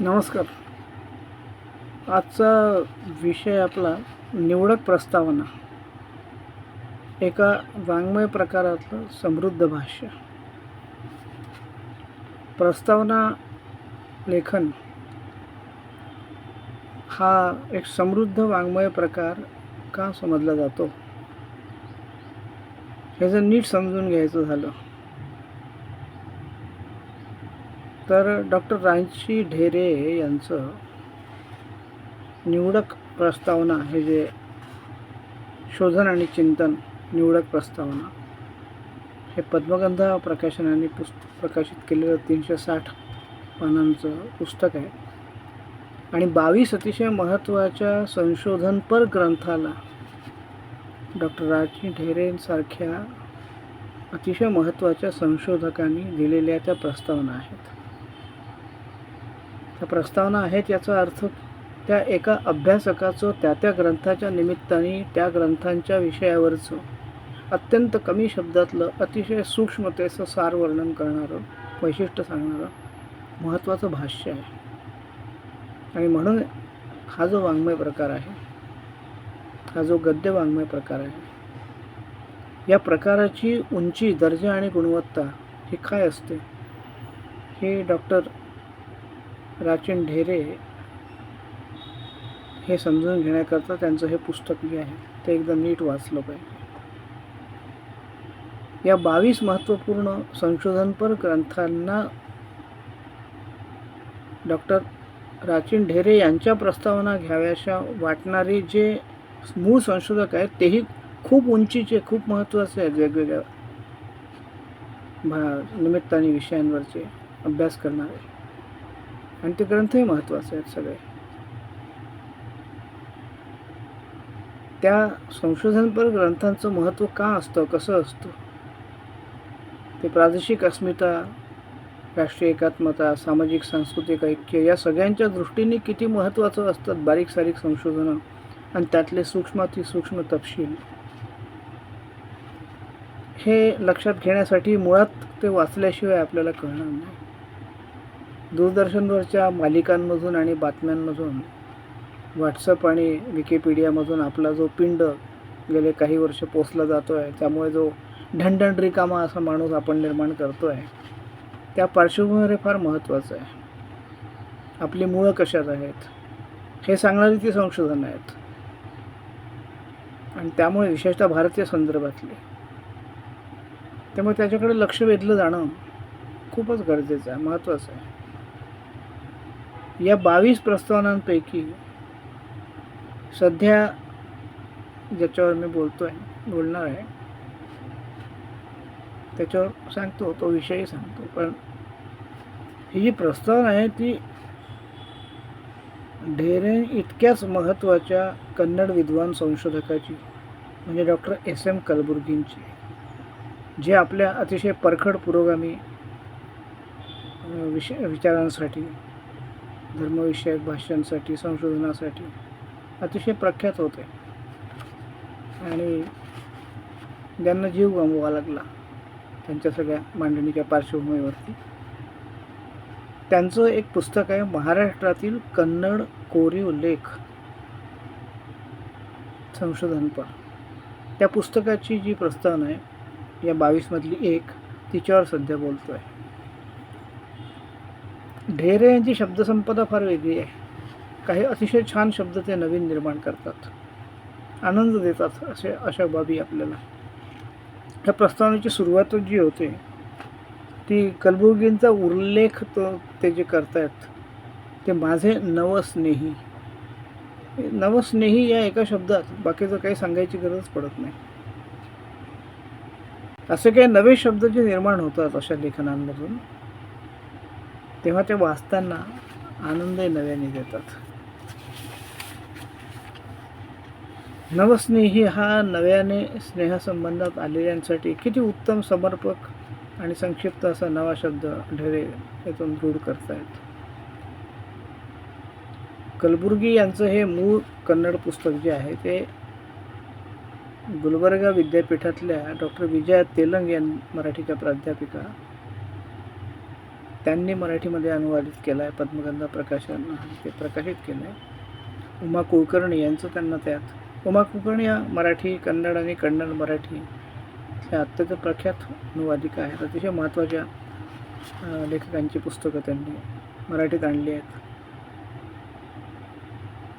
नमस्कार. आजचा विषय आपला निवडक प्रस्तावना. एका वाङ्मय प्रकारातलं समृद्ध भाष्य. प्रस्तावना लेखन हा एक समृद्ध वाङ्मय प्रकार का समजला जातो? हे जर नीट समजून घ्यायचं झालं. तर डॉक्टर रांची ढेरे यांचं निवडक प्रस्तावना हे जे शोधन आणि चिंतन निवडक प्रस्तावना हे पद्मगंधा प्रकाशनाने पुस्तक प्रकाशित केलेलं तीनशे साठ पानांचं पुस्तक आहे. आणि बावीस अतिशय महत्त्वाच्या संशोधनपर ग्रंथाला डॉक्टर राजी ढेरेंसारख्या अतिशय महत्त्वाच्या संशोधकांनी दिलेल्या त्या प्रस्तावना आहेत. त्या प्रस्तावना आहेत याचा अर्थ त्या एका अभ्यासकाचं त्या त्या ग्रंथाच्या निमित्ताने त्या ग्रंथांच्या विषयावरचं. अत्यंत कमी शब्दातलं अतिशय सूक्ष्मतेचं सार वर्णन करणारं वैशिष्ट्य सांगणारं महत्त्वाचं भाष्य आहे. आणि म्हणून हा जो वाङ्मय प्रकार आहे हा जो गद्य वाङ्मय प्रकार आहे या प्रकाराची उंची दर्जा आणि गुणवत्ता ही काय असते? हे डॉक्टर राचन ढेरे हे समजून घेण्याकरता त्यांचं हे पुस्तक जे आहे ते एकदम नीट वाचलं पाहिजे. या बावीस महत्त्वपूर्ण संशोधनपर ग्रंथांना डॉक्टर राचिन ढेरे यांच्या प्रस्तावना घ्याव्याशा वाटणारे जे मूळ संशोधक आहेत तेही खूप उंचीचे खूप महत्त्वाचे आहेत वेगवेगळ्या भा निमित्ताने विषयांवरचे अभ्यास करणारे. आणि ते ग्रंथही महत्त्वाचे आहेत सगळे. त्या संशोधनपर ग्रंथांचं महत्त्व का असतं कसं असतं? ते प्रादेशिक अस्मिता राष्ट्रीय एकात्मता सामाजिक सांस्कृतिक ऐक्य या सगळ्यांच्या दृष्टीने किती महत्त्वाचं असतात बारीक सारीक संशोधनं आणि त्यातले सूक्ष्माती सूक्ष्म तपशील. हे लक्षात घेण्यासाठी मुळात ते वाचल्याशिवाय आपल्याला कळणार नाही. दूरदर्शनवरच्या मालिकांमधून आणि बातम्यांमधून व्हॉट्सअप आणि विकिपीडियामधून आपला जो पिंड गेले काही वर्ष पोचला जातो आहे त्यामुळे जो ढणढण रिकामा असा माणूस आपण निर्माण करतो आहे त्या पार्श्वभूमीवर हे फार महत्त्वाचं आहे. आपली मुळं कशात आहेत? हे सांगणारी ती संशोधनं आहेत. आणि त्यामुळे विशेषतः भारतीय संदर्भातली. त्यामुळे त्याच्याकडे लक्ष वेधलं जाणं खूपच गरजेचं आहे महत्त्वाचं आहे. या बावीस प्रस्तावनांपैकी सध्या ज्याच्यावर मी बोलतो आहे बोलणार आहे त्याच्यावर सांगतो तो विषयही सांगतो. पण ही जी प्रस्तावना आहे ती ढेरे इतक्याच महत्त्वाच्या कन्नड विद्वान संशोधकाची म्हणजे डॉक्टर एस एम कलबुर्गींची जे आपल्या अतिशय परखड पुरोगामी विषय विचारांसाठी धर्मविषयक भाष्यांसाठी संशोधनासाठी अतिशय प्रख्यात होते. आणि ज्यांना जीव गमवावा लागला त्यांच्या सगळ्या मांडणीच्या पार्श्वभूमीवरती. त्यांचं एक पुस्तक आहे महाराष्ट्रातील कन्नड कोरीव लेख. संशोधनपर त्या पुस्तकाची जी प्रस्थान आहे या बावीसमधली एक तिच्यावर सध्या बोलतो आहे ढेरे यांची शब्दसंपदा फार वेगळी आहे. काही अतिशय छान शब्द ते नवीन निर्माण करतात. आनंद देतात असे अशा बाबी आपल्याला. ह्या प्रस्तावनेची सुरुवात जी होते ती कलबुर्गींचा उल्लेख तो ते जे करतायत ते माझे नवस्नेही. नवस्नेही या एका शब्दात बाकीचं काही सांगायची गरज पडत नाही. असे काही नवे शब्द जे निर्माण होतात अशा लेखनांमधून तेव्हा ते वाचताना आनंदही नव्याने देतात. नवस्नेही हा नव्याने स्नेहसंबंधात आलेल्यांसाठी किती उत्तम समर्पक आणि संक्षिप्त असा नवा शब्द ढेरे यातून रूढ करतायत. कलबुर्गी यांचं हे मूळ कन्नड पुस्तक जे आहे ते गुलबर्गा विद्यापीठातल्या डॉक्टर विजया तेलंग या मराठीच्या प्राध्यापिका त्यांनी मराठीमध्ये अनुवादित केला आहे पद्मगंधा प्रकाशन ते प्रकाशित केलं आहे उमा कुलकर्णी यांचं त्यांना त्यात. उमा कुलकर्णी या मराठी कन्नड आणि कन्नड मराठी ह्या अत्यंत प्रख्यात अनुवादिका आहेत. अतिशय महत्त्वाच्या लेखकांची पुस्तकं त्यांनी मराठीत आणली आहेत.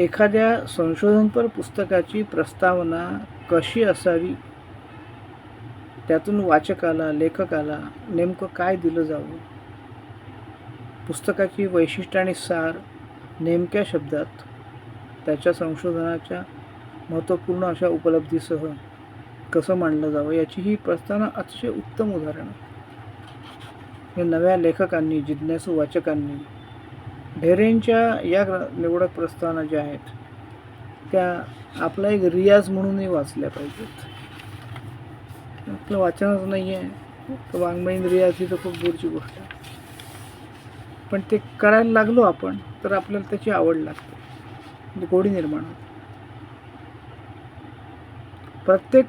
एखाद्या संशोधनपर पुस्तकाची प्रस्तावना कशी असावी? त्यातून वाचकाला लेखकाला नेमकं काय दिलं जावं? पुस्तकाची वैशिष्ट्य आणि सार नेमक्या शब्दात त्याच्या संशोधनाच्या महत्त्वपूर्ण अशा उपलब्धीसह कसं मांडलं जावं याची ही प्रस्तावना अतिशय उत्तम उदाहरण. आहे हे नव्या लेखकांनी जिज्ञासू वाचकांनी ढेरेंच्या या निवडक प्रस्तावना ज्या आहेत त्या आपला एक रियाज म्हणूनही वाचल्या पाहिजेत. आपलं वाचनच नाही आहे तर वाङ्मयीन रियाज ही तर खूप दूरची गोष्ट आहे. पण ते करायला लागलो आपण तर आपल्याला त्याची आवड लागते. म्हणजे गोडी निर्माण होते. प्रत्येक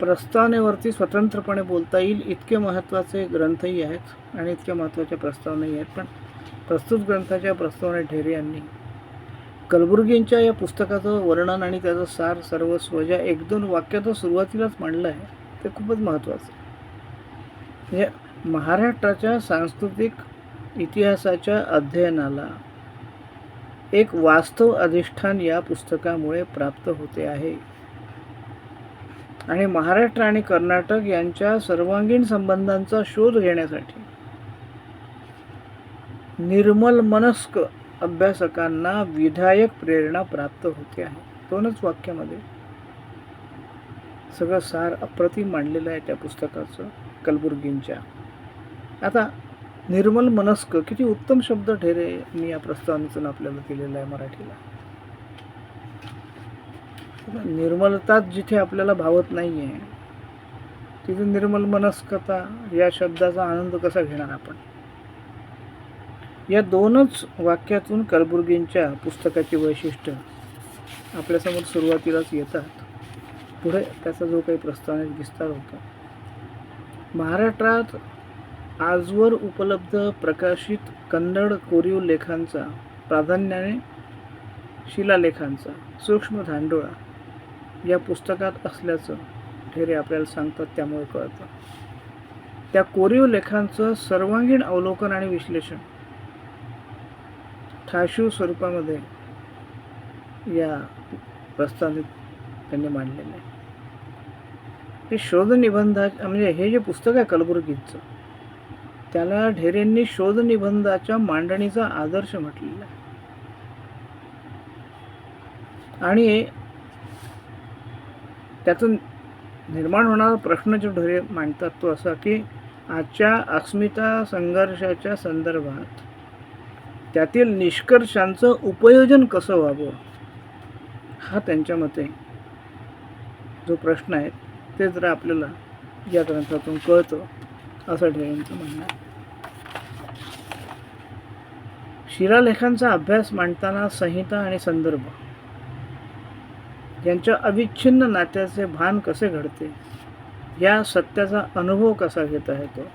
प्रस्तावनेवरती स्वतंत्रपणे बोलता येईल इतके महत्त्वाचे ग्रंथही आहेत आणि इतक्या महत्त्वाच्या प्रस्तावनाही आहेत. पण प्रस्तुत ग्रंथाच्या प्रस्तावना ढेरे यांनी. कलबुर्गींच्या या पुस्तकाचं वर्णन आणि त्याचं सार सर्वस्व ज्या एक दोन वाक्याचं सुरुवातीलाच मांडलं आहे ते खूपच महत्त्वाचं म्हणजे महाराष्ट्राच्या सांस्कृतिक इतिहासाच्या अध्ययनाला एक वास्तव अधिष्ठान या पुस्तकामुळे प्राप्त होते आहे. आणि महाराष्ट्र आणि कर्नाटक यांच्या सर्वांगीण संबंधांचा शोध घेण्यासाठी निर्मल मनस्क अभ्यासकांना विधायक प्रेरणा प्राप्त होते आहे. दोनच वाक्यामध्ये सगळं सार अप्रतिम मांडलेलं आहे त्या पुस्तकाचं कलबुर्गींच्या. आता निर्मल मनस्क किती उत्तम शब्द ठेरे मी या प्रस्तावनेतून आपल्याला दिलेला आहे मराठीला. निर्मलताच जिथे आपल्याला भावत नाही आहे तिथे निर्मल मनस्कता या शब्दाचा आनंद कसा घेणार आपण? या दोनच वाक्यातून कलबुर्गींच्या पुस्तकाची वैशिष्ट्य आपल्यासमोर सुरुवातीलाच येतात. पुढे त्याचा जो काही प्रस्तावनेत विस्तार होता. महाराष्ट्रात आजवर उपलब्ध प्रकाशित कन्नड कोरीव लेखांचा प्राधान्याने शिलालेखांचा सूक्ष्म धांडोळा या पुस्तकात असल्याचं ढेरे आपल्याला सांगतात त्यामुळे कळतं. त्या कोरीव लेखांचं सर्वांगीण अवलोकन आणि विश्लेषण ठाशीव स्वरूपामध्ये या प्रस्तावनेत त्यांनी मांडलेलं आहे. हे शोधनिबंधा म्हणजे हे जे पुस्तक आहे कलबुर्गीचं त्याला ढेरेंनी शोधनिबंधाच्या मांडणीचा आदर्श म्हटलेला आहे. आणि त्यातून निर्माण होणारा प्रश्न जो ढेरे मांडतात तो असा की आजच्या अस्मिता संघर्षाच्या संदर्भात त्यातील निष्कर्षांचं उपयोजन कसं व्हावं हा त्यांच्या मते जो प्रश्न आहे ते जरा आपल्याला या ग्रंथातून कळतं. असं ढेरेंचं म्हणणं. आहे शिलालेखांचा अभ्यास मांडताना संहिता आणि संदर्भ. यांच्या अविच्छिन्न नात्याचे भान कसे घडते? या सत्याचा अनुभव कसा घेता येतो?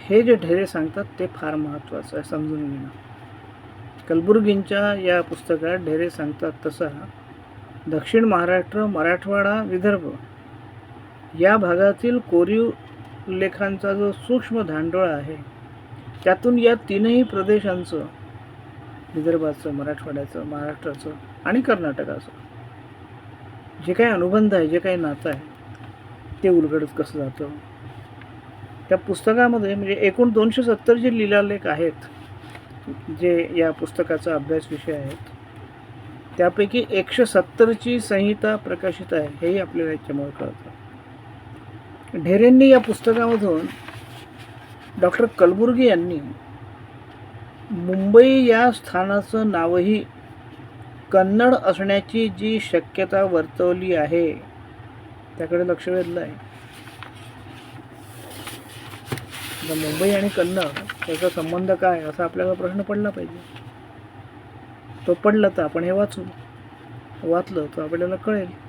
हे जे ढेरे सांगतात ते फार महत्त्वाचं आहे समजून घेणं कलबुर्गींच्या या पुस्तकात ढेरे सांगतात तसा दक्षिण महाराष्ट्र मराठवाडा विदर्भ. या भागातील कोरीव लेखांचा जो सूक्ष्म धांडोळा आहे त्यातून या तीनही प्रदेशांचं विदर्भाचं मराठवाड्याचं महाराष्ट्राचं आणि कर्नाटकाचं जे काही अनुबंध आहे जे काही नातं आहे ते उलगडत कसं जातं? त्या पुस्तकामध्ये म्हणजे एकूण दोनशे सत्तर जे लिलालेख आहेत जे या पुस्तकाचा अभ्यास विषय आहेत त्यापैकी एकशे सत्तरची संहिता प्रकाशित आहे हेही आपल्याला याच्यामुळे कळतं. ढेरेंनी या पुस्तकामधून डॉक्टर कलबुर्गी यांनी मुंबई या स्थानाचं नावही कन्नड असण्याची जी शक्यता वर्तवली आहे त्याकडे लक्ष वेधलं आहे मुंबई आणि कन्नड त्याचा संबंध काय असा आपल्याला प्रश्न पडला पाहिजे. तो पडला तर आपण हे वाचू. वाचलं तर आपल्याला कळेल.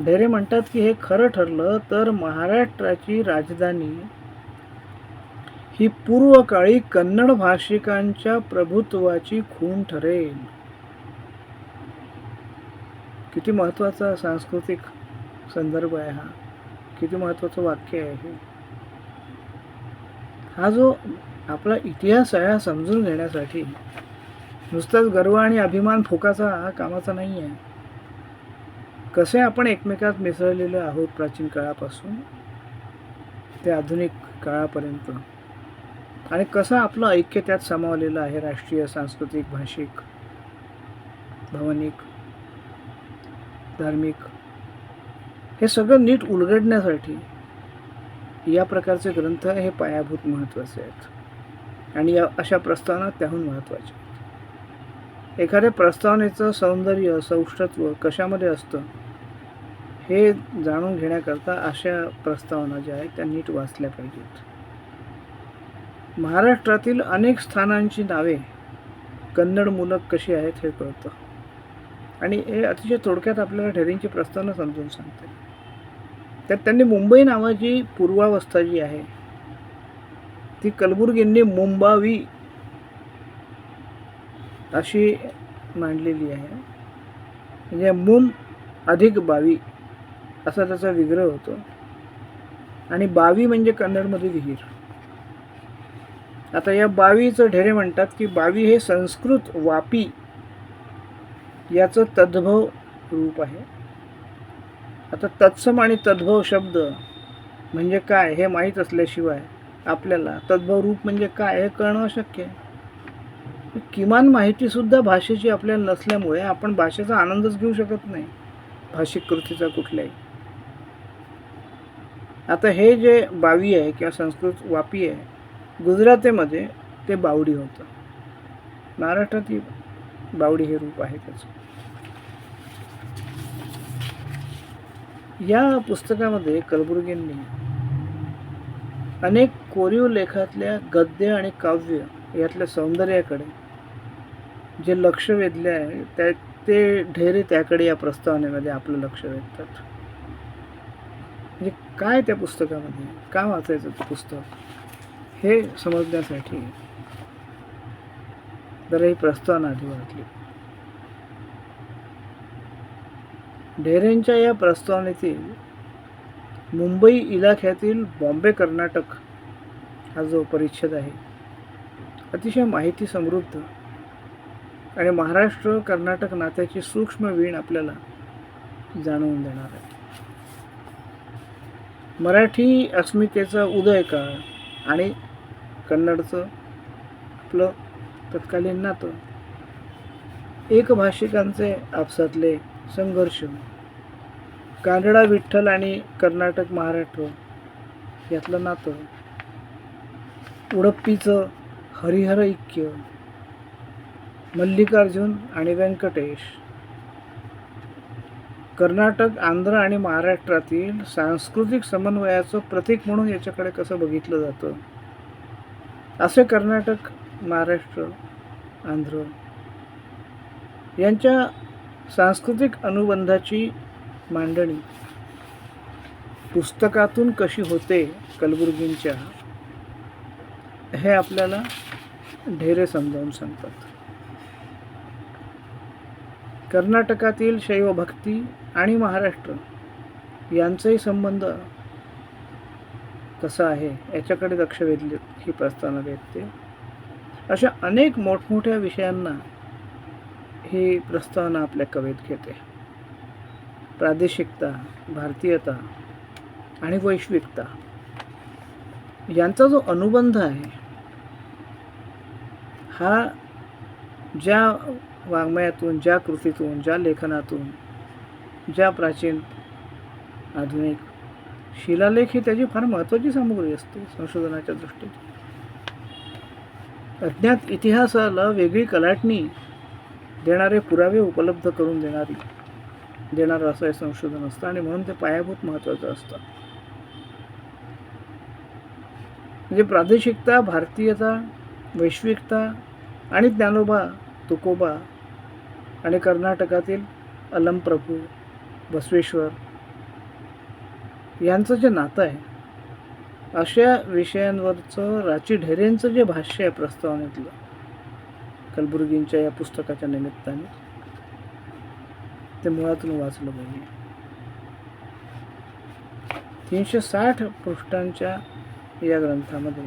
ढेरे म्हणतात की हे खरं ठरलं तर महाराष्ट्राची राजधानी ही पूर्वकाळी कन्नड भाषिकांच्या प्रभुत्वाची खूण ठरेल. किती महत्त्वाचा सांस्कृतिक संदर्भ आहे हा. किती महत्वाचं वाक्य आहे हे. हा जो आपला इतिहास आहे हा समजून घेण्यासाठी नुसताच गर्व आणि अभिमान फुकाचा हा कामाचा नाही आहे कसे आपण एकमेकात मिसळलेलो आहोत प्राचीन काळापासून? ते आधुनिक काळापर्यंत. आणि कसं आपलं ऐक्य त्यात सामावलेलं आहे राष्ट्रीय सांस्कृतिक भाषिक भावनिक धार्मिक? हे सगळं नीट उलगडण्यासाठी या प्रकारचे ग्रंथ हे पायाभूत महत्त्वाचे आहेत. आणि या अशा प्रस्तावना त्याहून महत्त्वाच्या आहेत. एखाद्या प्रस्तावनेचं सौंदर्य सौष्ठत्व कशामध्ये असतं? हे जाणून घेण्याकरता अशा प्रस्तावना ज्या आहेत त्या नीट वाचल्या पाहिजेत. महाराष्ट्रातील अनेक स्थानांची नावे कन्नड मूलक कशी आहेत हे कळतं. आणि हे अतिशय थोडक्यात आपल्याला ढेरींची प्रस्तावना समजून सांगते. त्यात त्यांनी मुंबई नावाची पूर्वावस्था जी आहे ती कलबुर्गींनी मुंबावी अशी मांडलेली आहे. म्हणजे मुम अधिक बावी. असा त्याचा विग्रह होतो. आणि बावी म्हणजे कन्नडमध्ये विहीर. आता या बावीचं ढेरे म्हणतात की बावी हे संस्कृत वापी याचं तद्भव रूप आहे. आता तत्सम आणि तद्भव शब्द म्हणजे काय हे माहीत असल्याशिवाय आपल्याला तद्भव रूप म्हणजे काय हे कळणं अशक्य आहे. किमान माहितीसुद्धा भाषेची आपल्याला नसल्यामुळे आपण भाषेचा आनंदच घेऊ शकत नाही. भाषिक कृतीचा कुठल्याही. आता हे जे बावी आहे किंवा संस्कृत वापी आहे गुजरातीमध्ये ते बावडी होतं. महाराष्ट्रात बावडी हे रूप आहे त्याचं. या पुस्तकामध्ये कलबुर्गींनी अनेक कोरीव लेखातल्या गद्य आणि काव्य यातल्या सौंदर्याकडे जे लक्ष वेधले आहे त्या ते ढेरे त्याकडे या प्रस्तावनेमध्ये आपलं लक्ष वेधतात. म्हणजे काय त्या पुस्तकामध्ये? काय वाचायचं ते पुस्तक? हे समजण्यासाठी जरा ही प्रस्तावना आधी वाटली. ढेरेंच्या या प्रस्तावनेतील मुंबई इलाख्यातील बॉम्बे कर्नाटक हा जो परिच्छेद आहे अतिशय माहिती समृद्ध आणि महाराष्ट्र कर्नाटक नात्याची सूक्ष्म वीण आपल्याला जाणवून देणार आहे. मराठी अस्मितेचा उदय काळ आणि कन्नडचं आपलं तत्कालीन नातं. एकभाषिकांचे आपसातले संघर्ष. कानडा विठ्ठल आणि कर्नाटक महाराष्ट्र यातलं नातं. उडप्पीचं हरिहर ऐक्य. मल्लिकार्जुन आणि व्यंकटेश. कर्नाटक आंध्र आणि महाराष्ट्रातील सांस्कृतिक समन्वयाचं प्रतीक म्हणून याच्याकडे कसं बघितलं जातं? असे कर्नाटक महाराष्ट्र आंध्र यांच्या सांस्कृतिक अनुबंधाची मांडणी पुस्तकातून कशी होते कलबुर्गींच्या हे आपल्याला ढेरे समजावून सांगतात. कर्नाटकातील शैवभक्ती आणि महाराष्ट्र यांचाही संबंध कसा आहे याच्याकडे लक्ष वेधले ही प्रस्तावना देते अशा अनेक मोठमोठ्या विषयांना ही प्रस्तावना आपल्या कवेत घेते. प्रादेशिकता भारतीयता आणि वैश्विकता यांचा जो अनुबंध आहे हा ज्या वाङ्मयातून ज्या कृतीतून ज्या लेखनातून ज्या प्राचीन आधुनिक शिलालेख ही त्याची फार महत्त्वाची सामग्री असते संशोधनाच्या दृष्टीने. अज्ञात इतिहासाला वेगळी कलाटणी देणारे पुरावे उपलब्ध करून देणारी देणारं असं हे संशोधन असतं आणि म्हणून ते पायाभूत महत्त्वाचं असतं. म्हणजे प्रादेशिकता भारतीयता वैश्विकता आणि ज्ञानोबा तुकोबा आणि कर्नाटकातील अलमप्रभू बसवेश्वर यांचं जे नातं आहे अशा विषयांवरचं राची ढेरेंचं जे भाष्य आहे प्रस्तावनेतलं कलबुर्गींच्या या पुस्तकाच्या निमित्ताने ते मुळातून वाचलं पाहिजे तीनशे साठ पृष्ठांच्या या ग्रंथामध्ये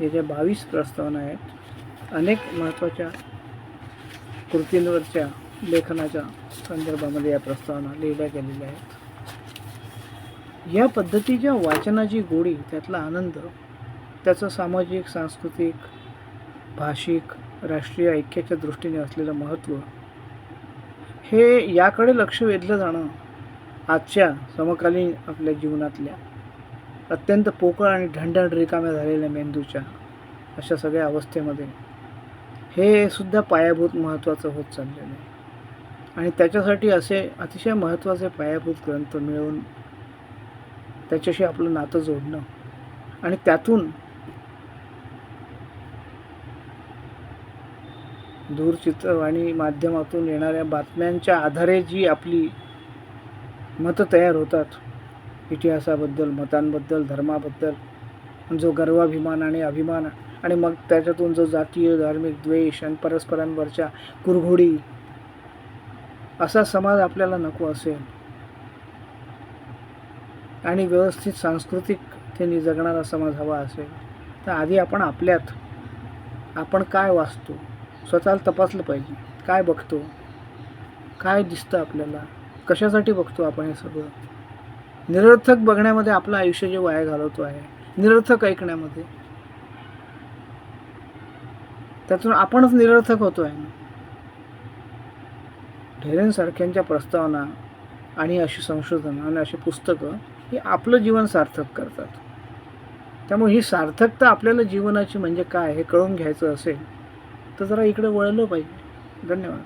या ज्या बावीस प्रस्तावना आहेत अनेक महत्त्वाच्या कृतींवरच्या लेखनाच्या संदर्भामध्ये या प्रस्तावना लिहिल्या गेलेल्या आहेत. या पद्धतीच्या वाचनाची गोडी त्यातला आनंद त्याचं सामाजिक सांस्कृतिक भाषिक राष्ट्रीय ऐक्याच्या दृष्टीने असलेलं महत्त्व हे याकडे लक्ष वेधलं जाणं आजच्या समकालीन आपल्या जीवनातल्या अत्यंत पोकळ आणि ढणढण रिकाम्या झालेल्या मेंदूच्या अशा सगळ्या अवस्थेमध्ये हे सुद्धा पायाभूत महत्त्वाचं होत चाललेलं आहे. आणि त्याच्यासाठी असे अतिशय महत्त्वाचे पायाभूत ग्रंथ मिळवून त्याच्याशी आपलं नातं जोडणं. आणि त्यातून दूरचित्रवाणी माध्यमातून येणाऱ्या बातम्यांच्या आधारे जी आपली मतं तयार होतात इतिहासाबद्दल मतांबद्दल धर्माबद्दल जो गर्वाभिमान आणि अभिमान आणि मग त्याच्यातून जो जातीय धार्मिक द्वेष आणि परस्परांवरच्या कुरघोडी असा समाज आपल्याला नको असेल. आणि व्यवस्थित सांस्कृतिक त्यांनी जगणारा समाज हवा असेल तर आधी आपण आपल्यात आपण काय वाचतो स्वतःला तपासलं पाहिजे. काय बघतो काय दिसतं आपल्याला कशासाठी बघतो आपण हे सगळं? निरर्थक बघण्यामध्ये आपलं आयुष्य जे वाया घालवतो आहे निरर्थक ऐकण्यामध्ये. त्यातून आपणच निरर्थक होतो आहे ना. ढेरेंसारख्यांच्या प्रस्तावना आणि अशी संशोधन आणि अशी पुस्तकं ही आपलं जीवन सार्थक करतात. त्यामुळे ही सार्थकता आपल्याला जीवनाची म्हणजे काय हे कळून घ्यायचं असेल तर जरा इकडे वळलं पाहिजे. धन्यवाद.